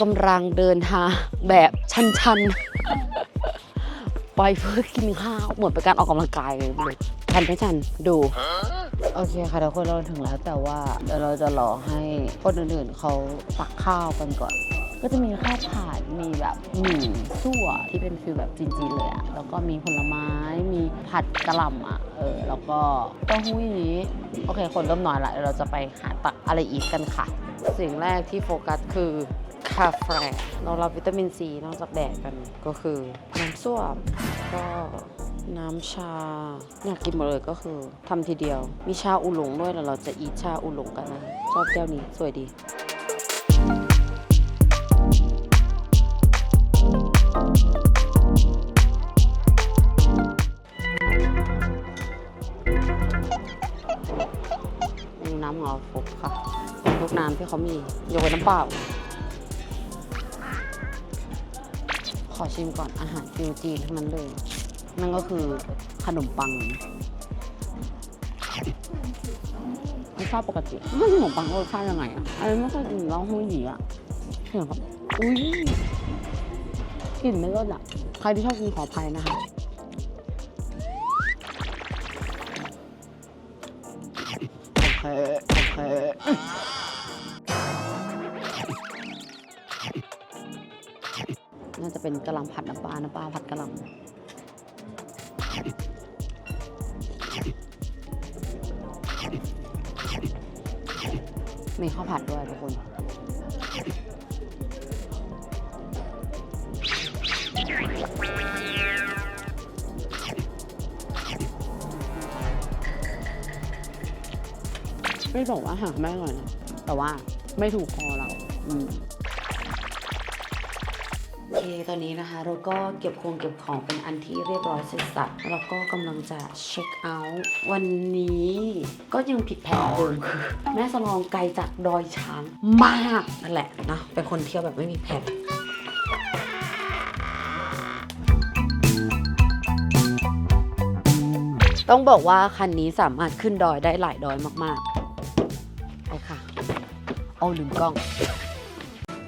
กำลังเดินทางแบบชันๆ ไปเพื่อกินข้าวเหมือนเป็นการออกกำลังกายเลยเลยทันไหมทันดูโอเคค่ะทุกคนเราถึงแล้วแต่ว่าเดี๋ยวเราจะรอให้คนอื่นๆเขาตักข้าวกันก่อน ก็จะมีข้าวผัดมีแบบหมี่ซั่วที่เป็นฟิลแบบจีนๆเลยอะแล้วก็มีผลไม้มีผัดกระหล่ำอะเออแล้วก็เต้าหู้อย่างนี้โอเค คนเริ่มน้อยละเราจะไปหาตักอะไรอีกกันค่ะ สิ่งแรกที่โฟกัสคือคาเฟ่เรารับวิตามินซีนอกจากแดดกันก็คือน้ำส้วมก็น้ำชาอยากกินหมดเลยก็คือทำทีเดียว มีชาอุหลงด้วยแล้วเราจะอีชาอุหลงกันนะชอบแก้วนี้สวยดี ที่เขามียกเว้นน้ำเปล่า ขอชิมก่อนอาหารฟิวจีนทั้งนั้นเลย นั่นก็คือขนมปังไม่ชอบปกติไม่ขนมปังรสชาติยังไงอะอันนี้ไม่เคยกินร้องหูหยีอะเห็นแบบอุ้ยกลิ่นไม่รสอะ ใครที่ชอบกินขออภัยนะคะ เป็นกะหล่ำผัดน้ำปลา น้ำปลาผัดกะหล่ำมีข้าวผัดด้วยทุกคน ไม่บอกว่าหารไม่อร่อยนะ แต่ว่าไม่ถูกคอเรา อืม ตอนนี้นะคะเราก็เก็บคงเก็บของเป็นอันที่เรียบร้อยเสร็จสับแล้วก็กำลังจะเช็คเอาท์วันนี้ก็ยังผิดแผนเดิมคือแม่สลองไกลจากดอยช้างมากนั่นแหละนะเป็นคนเที่ยวแบบไม่มีแผนต้องบอกว่าคันนี้สามารถขึ้นดอยได้หลายดอยมากๆไปค่ะ เอาลืมกล้อง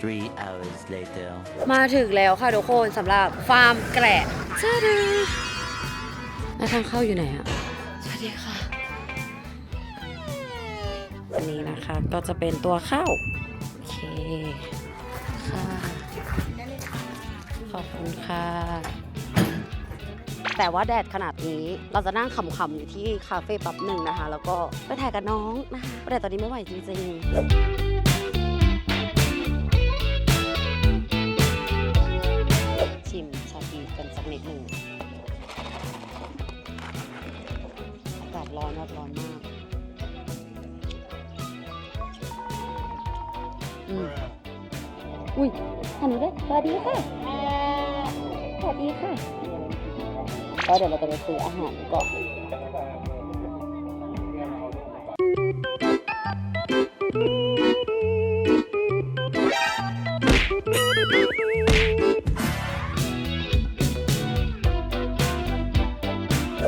Three hours later. มาถึงแล้วค่ะทุกคนสำหรับฟาร์มแกะจ้าดาแล้วทางเข้าอยู่ไหนอะสวัสดีค่ะ อันนี้นะคะก็จะเป็นตัวเข้าโอเคค่ะขอบคุณค่ะ แต่ว่าแดดขนาดนี้เราจะนั่งขำๆอยู่ที่คาเฟ่แป๊บหนึ่งนะคะ แล้วก็ไปถ่ายกับน้องนะคะแต่ตอนนี้ไม่ไหวจริงๆ อุ้ยหันหนูด้วยสวัสดีค่ะสวัสดีค่ะก็เดี๋ยวเราจะไปซื้ออาหารก่อน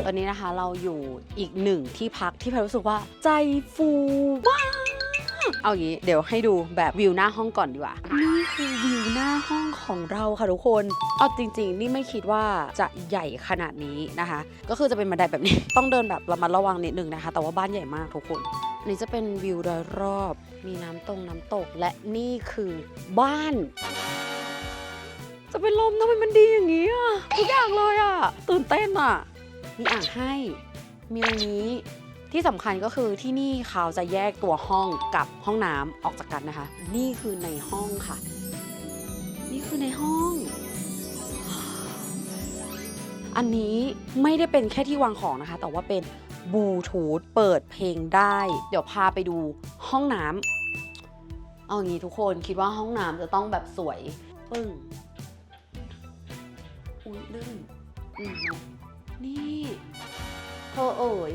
ตอนนี้นะคะเราอยู่อีกหนึ่งที่พักที่พรรู้สึกว่าใจฟูมาก เอางี้เดี๋ยวให้ดูแบบวิวหน้าห้องก่อนดีกว่า นี่คือวิวหน้าห้องของเราค่ะทุกคน เอาจริง ๆ นี่ไม่คิดว่าจะใหญ่ขนาดนี้นะคะ ก็คือจะเป็นบันไดแบบนี้ ต้องเดินแบบระมัดระวังนิดนึงนะคะ แต่ว่าบ้านใหญ่มากทุกคนอันนี้จะเป็นวิวโดยรอบ มีน้ำตรงน้ำตก และนี่คือบ้าน จะเป็นลมทำไมมันดีอย่างนี้อะทุกอย่างเลยอะ ตื่นเต้นอะ มีอ่างให้ มีตรงนี้ ที่สำคัญก็คือที่นี่เขาจะแยกตัวห้องกับห้องน้ำออกจากกันนะคะ นี่คือในห้องค่ะ นี่คือในห้อง อันนี้ไม่ได้เป็นแค่ที่วางของนะคะ แต่ว่าเป็นบลูทูธเปิดเพลงได้ เดี๋ยวพาไปดูห้องน้ำเอางี้ทุกคนคิดว่าห้องน้ำจะต้องแบบสวย ปึ้งอุ้ยลื่นอืมนี่เธอเอ๋ย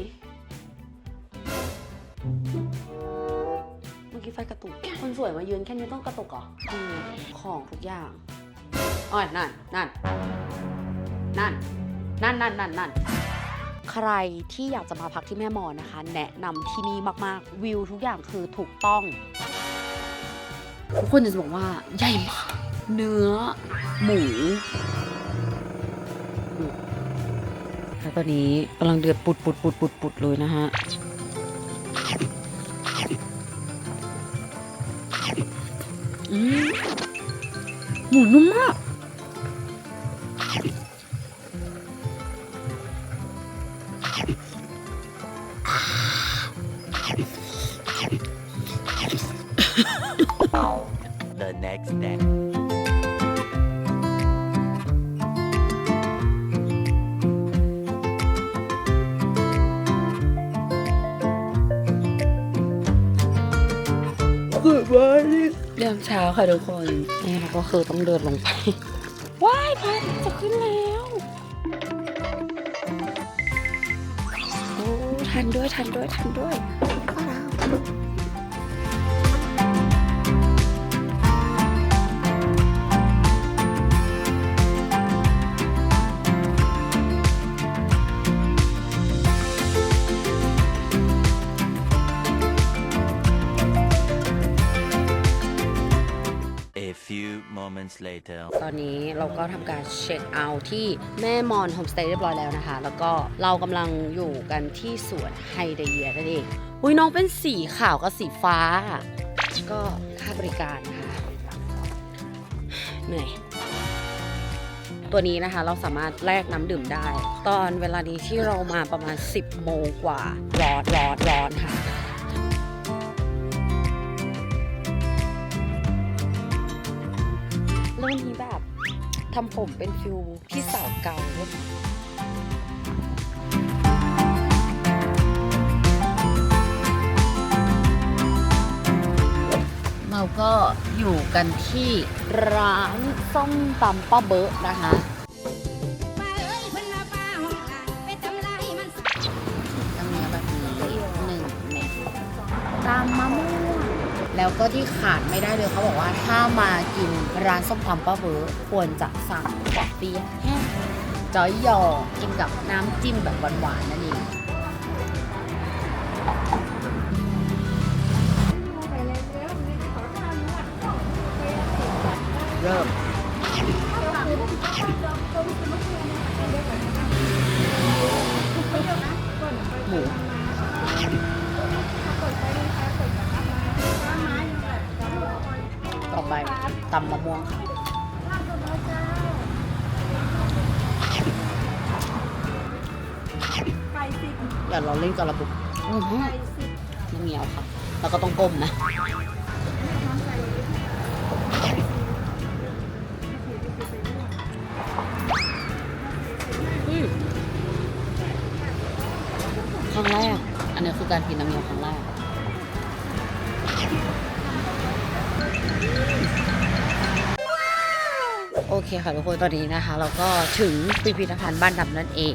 กี้ไฟกระตุก คนสวยมายืนแค่นี้ต้องกระตุกเหรออืมของทุกอย่างอ๋อนั่นนั่นนั่นนั่นนั่นนั่นนั่นใครที่อยากจะมาพักที่แม่มอนนะคะ แนะนำที่นี่มากๆ วิวทุกอย่างคือถูกต้อง ทุกคนจะบอกว่าใหญ่มากเนื้อ หมูดูแล้วตอนนี้กำลังเดือดปุดปุดปุดปุดปุดเลยนะฮะ หมูนุ่มมาก The next day. เริ่มเช้าค่ะทุกคน นี่เราก็คือต้องเดินลงไป ว้ายพระอาทิตย์จะขึ้นแล้วโอ้ทันด้วยทันด้วยทันด้วย A moments later. ตอนนี้เราก็ทำการเช็คเอาท์ที่แม่มอนโฮมสเตย์เรียบร้อยแล้วนะคะ แล้วก็เรากำลังอยู่กันที่สวนไฮเดียนั่นเองอุ้ยน้องเป็นสีขาวกับสีฟ้า ก็ค่าบริการนะคะเหนื่อย ตัวนี้นะคะเราสามารถแลกน้ำดื่มได้ ตอนเวลานี้ที่เรามาประมาณ 10 โมงกว่าร้อนร้อนร้อนค่ะ รื่องนี้แบบทำผมเป็นฟิวพี่สาวเก่าเราก็อยู่กันที่ร้านส้มตำป้าเบิร์ดนะคะ แล้วก็ที่ขาดไม่ได้เลยเขาบอกว่าถ้ามากินร้านส้มตำป้าเบอร์ควรจะสั่งปอเปี๊ยะแห้งจอยยอกินกับน้ำจิ้มแบบหวานๆนั่นเองเริ่ม ตำมะม่วงค่ะอย่าเราเล่นกับระบบอื้อหือที่เหนียวค่ะ แล้วก็ต้องก้มนะ เคค่ะทุกคนตอนนี้นะคะ เราก็ถึงพิพิธภัณฑ์บ้านดำนั่นเอง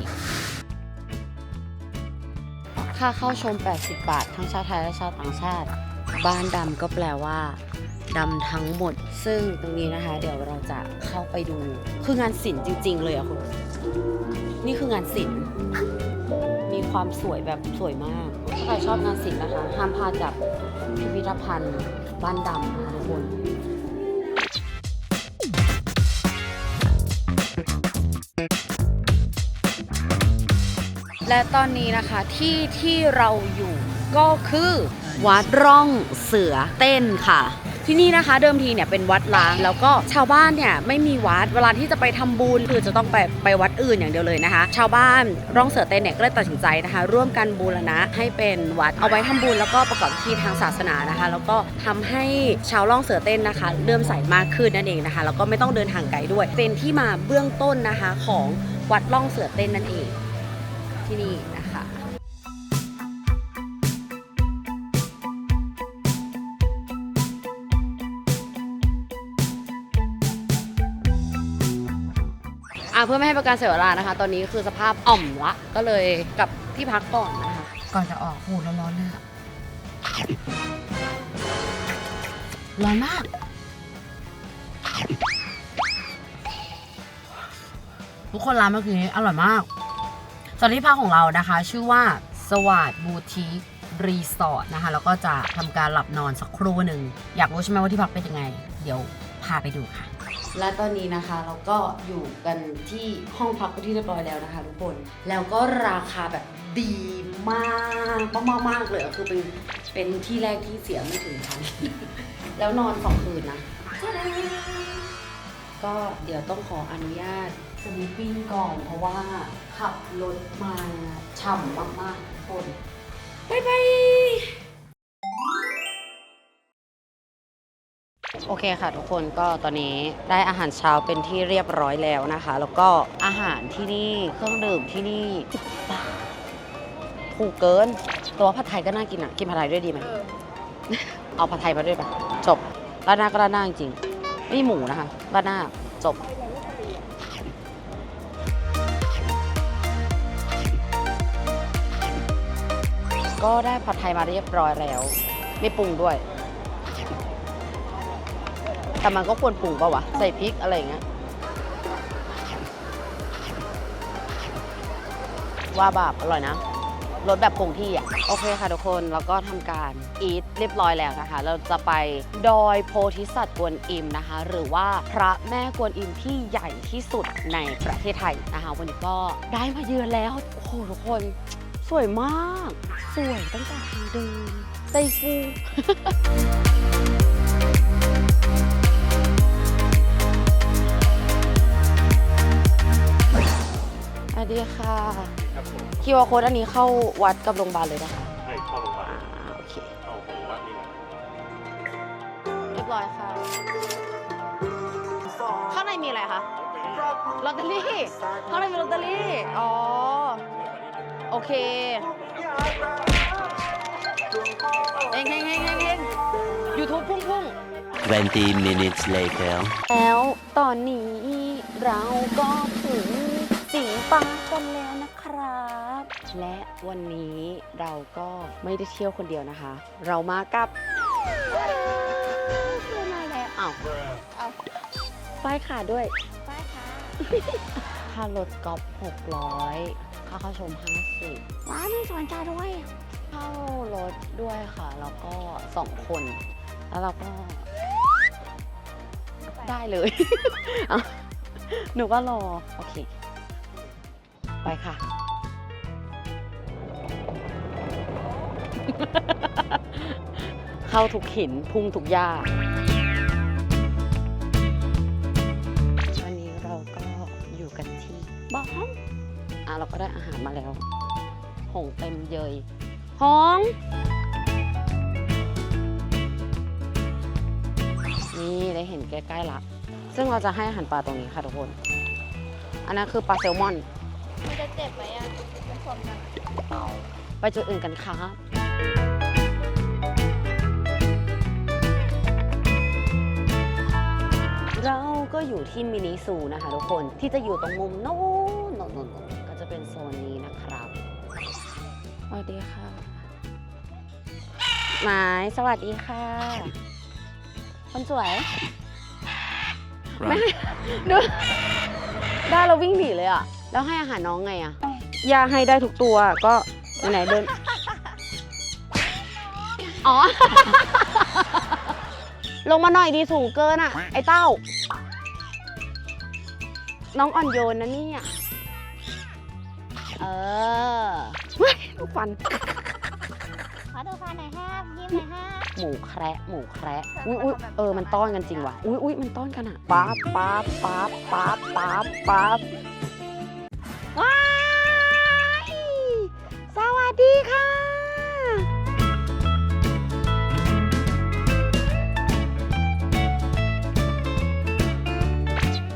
ค่าเข้าชม 80 บาท ทั้งชาวไทยและชาวต่างชาติ บ้านดำก็แปลว่าดำทั้งหมด ซึ่งตรงนี้นะคะ เดี๋ยวเราจะเข้าไปดู คืองานศิลป์จริง ๆ เลยอะคุณนี่คืองานศิลป์มีความสวยแบบสวยมาก ถ้าใครชอบงานศิลป์นะคะ ห้ามพลาดกับพิพิธภัณฑ์บ้านดำนะคะทุกคน และตอนนี้นะคะที่ที่เราอยู่ก็คือวัดร่องเสือเต้นค่ะ ที่นี่นะคะเดิมทีเนี่ยเป็นวัดล้างแล้วก็ชาวบ้านเนี่ยไม่มีวัดเวลาที่จะไปทำบุญคือจะต้องไปไปวัดอื่นอย่างเดียวเลยนะคะ ชาวบ้านร่องเสือเต้นเนี่ยก็เลยตัดสินใจนะคะ ร่วมกันบูรณะให้เป็นวัดเอาไว้ทำบุญแล้วก็ประกอบพิธีทางศาสนานะคะ แล้วก็ทำให้ชาวร่องเสือเต้นนะคะเลื่มใส่มากขึ้นนั่นเองนะคะแล้วก็ไม่ต้องเดินทางไกลด้วย เป็นที่มาเบื้องต้นนะคะของวัดร่องเสือเต้นนั่นเอง ที่นี่นะคะอะเพื่อไม่ให้ป็นการเสียเวลานะคะ ตอนนี้คือสภาพอ่อมละก็เลยกลับที่พักก่อนนะคะ ก่อนจะออกหูร้อนๆเลยอะร้อนมากทุกคนร้านเมื่อกี้อร่อยมาก สถานที่พักของเรานะคะ ชื่อว่าสวัสดบูติกรีสอร์ทนะคะแล้วก็จะทำการหลับนอนสักครู่หนึ่ง อยากรู้ใช่ไหมว่าที่พักเป็นยังไง เดี๋ยวพาไปดูค่ะ และตอนนี้นะคะเราก็อยู่กันที่ห้องพักเป็นที่เรียบร้อยแล้วนะคะทุกคนแล้วก็ราคาแบบดีมากมากมากมากเลยอะคือเป็นเป็นที่แรกที่เสียไม่ถึงพันแล้วนอนสองคืนนะก็เดี๋ยวต้องขออนุญาต สลิปปิ้งก่อนเพราะว่าขับรถมาฉ่ำมากๆทุกคนบายบายโอเคค่ะทุกคนก็ตอนนี้ได้อาหารเช้าเป็นที่เรียบร้อยแล้วนะคะ แล้วก็อาหารที่นี่เครื่องดื่มที่นี่10บาทถูกเกิน ตัวผัดไทยก็น่ากินอะ กินผัดไทยด้วยดีไหมเอาผัดไทยมาด้วยปะจบราดหน้าก็ราดหน้าจริงๆไม่หมูนะคะราดหน้าจบ ก็ได้ผัดไทยมาเรียบร้อยแล้ว ไม่ปรุงด้วย แต่มันก็ควรปรุงเปล่าวะ ใส่พริกอะไรอย่างเงี้ยว่าแบบอร่อยนะรสแบบคงที่อะ โอเคค่ะทุกคนแล้วก็ทำการอีทเรียบร้อยแล้วนะคะ เราจะไปดอยโพธิสัตว์กวนอิมนะคะ หรือว่าพระแม่กวนอิมที่ใหญ่ที่สุดในประเทศไทยนะคะ วันนี้ก็ได้มาเยือนแล้ว โอ้โหทุกคน สวยมาก สวยตั้งแต่ทางเดินใจฟูสวัสดีค่ะครับผมคิวอาร์โค้ดอันนี้เข้าวัดกับโรงพยาบาลเลยนะคะให้เข้าโรงพยาบาลอ่าโอเค เข้าของวัดนี่แหละเรียบร้อยค่ะ ข้างในมีอะไรคะ ลอตเตอรี่ ข้างในมีลอตเตอรี่ อ๋อ โอเคเฮงเฮงเฮงเฮงเฮงยูทูบพุ่งพุ่ง20 minutes later. แล้วตอนนี้เราก็ถึงสิงห์ปาร์คกันแล้วนะครับ และวันนี้เราก็ไม่ได้เที่ยวคนเดียวนะคะ เรามากับคือมาแล้วอ้าวเอาป้ายขาด้วย ป้ายค่ะค่ารถกอล์ฟ600 ค่าเข้าชม 50ว้าวมีสวนจาด้วย เข้ารถด้วยค่ะ แล้วก็สองคน แล้วเราก็ ได้เลยอะหนูก็รอ โอเค ไปค่ะ เข้าทุกหิน พุ่งทุกหญ้า อะเราก็ได้อาหารมาแล้วหงเต็มเยยหงนี่ได้เห็นใกล้ๆละซึ่งเราจะให้อาหารปลาตรงนี้ค่ะทุกคน อันนั้นคือปลาแซลมอน มันจะเจ็บไหมอะเป็นคนกันไปจุดอื่นกันค่ะเราก็อยู่ที่มินิซูนะคะทุกคนที่จะอยู่ตรงมุมโน้ ดีค่ะ หมายสวัสดีค่ะ คนสวย ไม่ให้ดูได้เราวิ่งหนีเลยอะ แล้วให้อาหารน้องไงอะยาให้ได้ทุกตัวก็ไหนๆเดิน อ๋อ ลงมาหน่อยดีสูงเกินอะ ไอ้เต้า น้องอ่อนโยนนะเนี่ย เออ เฮ้ยลูกฟัน ขอดูฟันหน่อยฮะยิ้มหน่อยฮะหมูแคระหมูแคระอุ้ยอุ้ยเออมันต้อนกันจริงว่ะอุ้ยอุ้ยมันต้อนกันอะป๊าบป๊าบป๊าบป๊าบป๊าบป๊าบว้ายสวัสดีค่ะ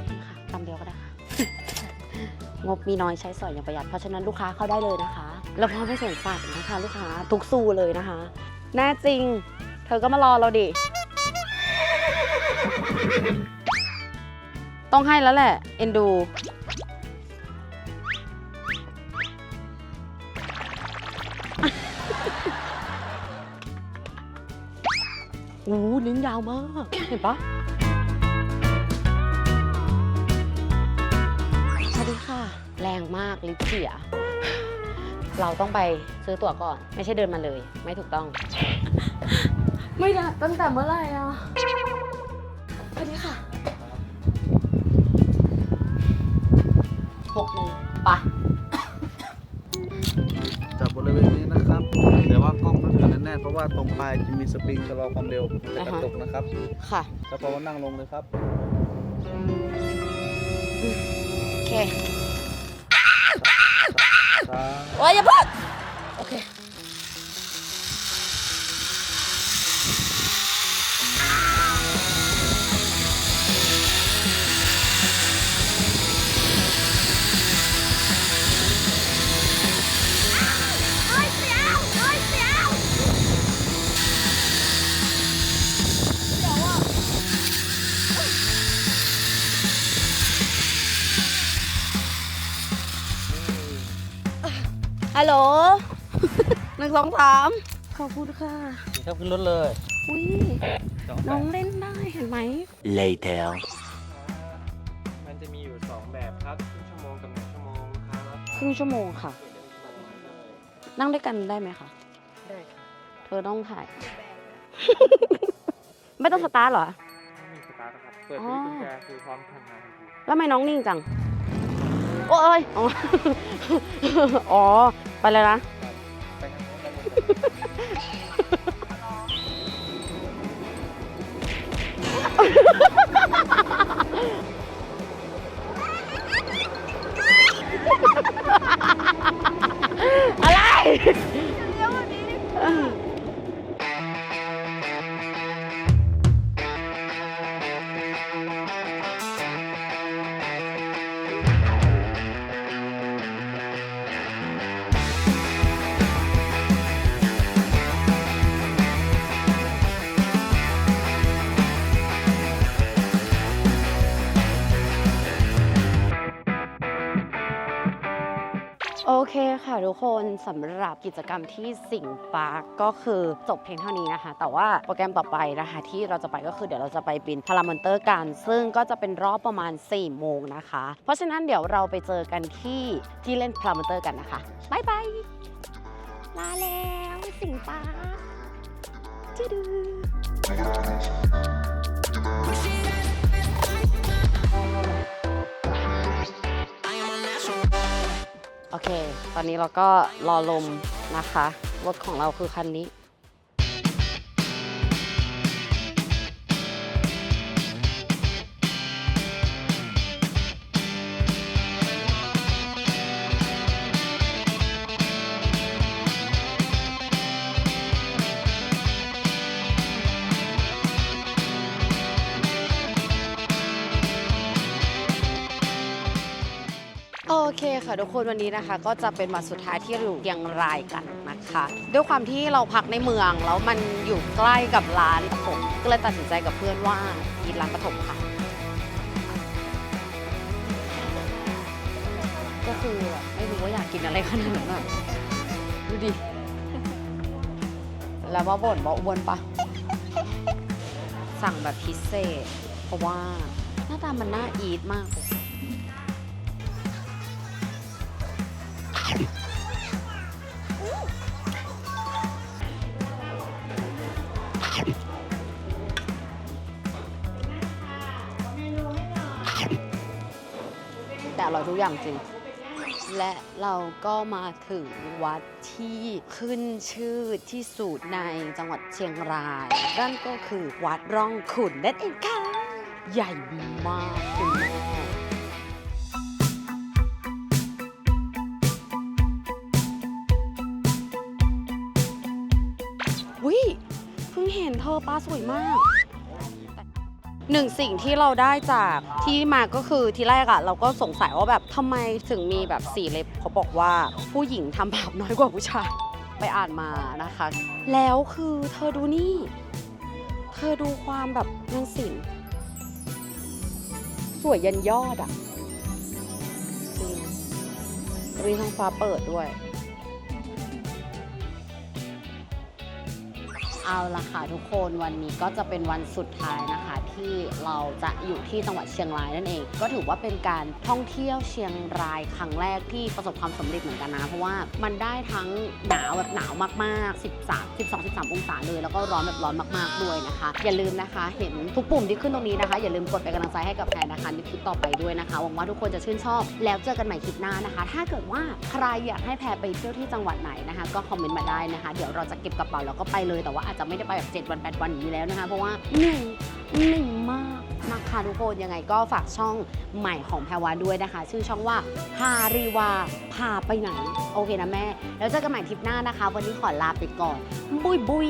นี่ค่ะคำเดียวก็ได้ค่ะ งบมีน้อยใช้สอยอย่างประหยัด เพราะฉะนั้นลูกค้าเข้าได้เลยนะคะ เราพร้อมให้สวนสัตว์นะคะลูกค้าทุกซูเลยนะคะ แน่จริง เธอก็มารอเราดิ ต้องให้แล้วแหละ เอ็นดู โอ้ลิ้นยาวมาก เห็นปะสวัสดีค่ะ แรงมากลิฟเสีย เราต้องไปซื้อตั๋วก่อน ไม่ใช่เดินมาเลย ไม่ถูกต้อง ไม่ได้ตั้งแต่เมื่อไหร่อะสวัสดีค่ะหกโมงไปะจากบริเวณนี้นะครับแต่ว่ากล้องต้องถือแน่ๆเพราะว่าตรงปลายจะมีสปริงชะลอความเร็วจะกระตุกนะครับค่ะแล้วพอนั่งลงเลยครับ โอเค โอ้ยอย่าเพิ่งโอเค สองสามขอบคุณค่ะครับขึ้นรถเลย อุ้ยน้องเล่นได้เห็นไหม Later. มันจะมีอยู่2แบบครับครึ่งชั่วโมงกับหนึ่งชั่วโมงครับครึ่งชั่วโมงค่ะ นั่งด้วยกันได้ไหมคะ ได้ครับเธอต้องถ่าย ไม่ต้องสตาร์ทเหรอไม่มีสตาร์ทครับเปิดอ๋อที่กุญแจคือพร้อมทำงานทันทีแล้วทำไมน้องนิ่งจัง โอ้ย อ๋ออ๋อไปเลยนะ อะไร เคค่ะทุกคนสำหรับกิจกรรมที่สิงปาร์กก็คือจบเพียงเท่านี้นะคะ แต่ว่าโปรแกรมต่อไปนะคะ ที่เราจะไปก็คือเดี๋ยวเราจะไปบินพารามอนเตอร์กัน ซึ่งก็จะเป็นรอบประมาณ4โมงนะคะ เพราะฉะนั้นเดี๋ยวเราไปเจอกันที่ที่เล่นพารามอนเตอร์กันนะคะบายบายลาแล้วสิงปาร์คจืด โอเค ตอนนี้เราก็รอลมนะคะ รถของเราคือคันนี้ เคค่ะทุกคนวันนี้นะคะ ก็จะเป็นวันสุดท้ายที่เราอยู่เชียงรายกันนะคะ ด้วยความที่เราพักในเมืองแล้วมันอยู่ใกล้กับร้านปฐมก็เลยตัดสินใจกับเพื่อนว่ากินร้านปฐมค่ะ ก็คือแบบไม่รู้ว่าอยากกินอะไรขนาดนั้นอะดูดิ แล้วว่าบ่นว่าอ้วนปะสั่งแบบพิเศษ เพราะว่าหน้าตามันน่าอีทมากเลย แต่อร่อยทุกอย่างจริง และเราก็มาถึงวัดที่ขึ้นชื่อที่สุดในจังหวัดเชียงราย นั่นก็คือวัดร่องขุนนั่นเองค่ะ ใหญ่มากคุณแม่วิเพิ่งเห็นเธอปลาสวยมาก หนึ่งสิ่งที่เราได้จากที่มาก็คือที่แรกอะเราก็สงสัยว่าแบบทำไมถึงมีแบบสีเล็บเขาบอกว่าผู้หญิงทำบาปน้อยกว่าผู้ชายไปอ่านมานะคะ แล้วคือเธอดูนี่ เธอดูความแบบงานศิลป์สวยยันยอดอะจริงมีท้องฟ้าเปิดด้วย เอาละค่ะทุกคนวันนี้ก็จะเป็นวันสุดท้ายนะคะ ที่เราจะอยู่ที่จังหวัดเชียงรายนั่นเอง ก็ถือว่าเป็นการท่องเที่ยวเชียงรายครั้งแรกที่ประสบความสำเร็จเหมือนกันนะ เพราะว่ามันได้ทั้งหนาวแบบหนาวมากๆ 13 12 13 องศาเลย แล้วก็ร้อนแบบร้อนมากๆด้วยนะคะ อย่าลืมนะคะ เห็นทุกปุ่มที่ขึ้นตรงนี้นะคะ อย่าลืมกดเป็นกำลังใจให้กับแพรนะคะในคลิปต่อไปด้วยนะคะหวังว่าทุกคนจะชื่นชอบ แล้วเจอกันใหม่คลิปหน้านะคะ ถ้าเกิดว่าใครอยากให้แพรไปเที่ยวที่จังหวัดไหนนะคะ ก็คอมเมนต์มาได้นะคะ เดี๋ยวเราจะเก็บกระเป๋าแล้วก็ไปเลยแต่ว่าอาจจะไม่ได้ไปแบบ 7 วัน 8 วันอย่างนี้แล้วนะคะ เพราะว่าเหนื่อยเหนื่อยมากนะคะทุกคนยังไงก็ฝากช่องใหม่ของแพรวาด้วยนะคะ ชื่อช่องว่าพารีวาพาไปไหน โอเคนะแม่ แล้วเจอกันใหม่ทริปหน้านะคะ วันนี้ขอลาไปก่อน บุยบุย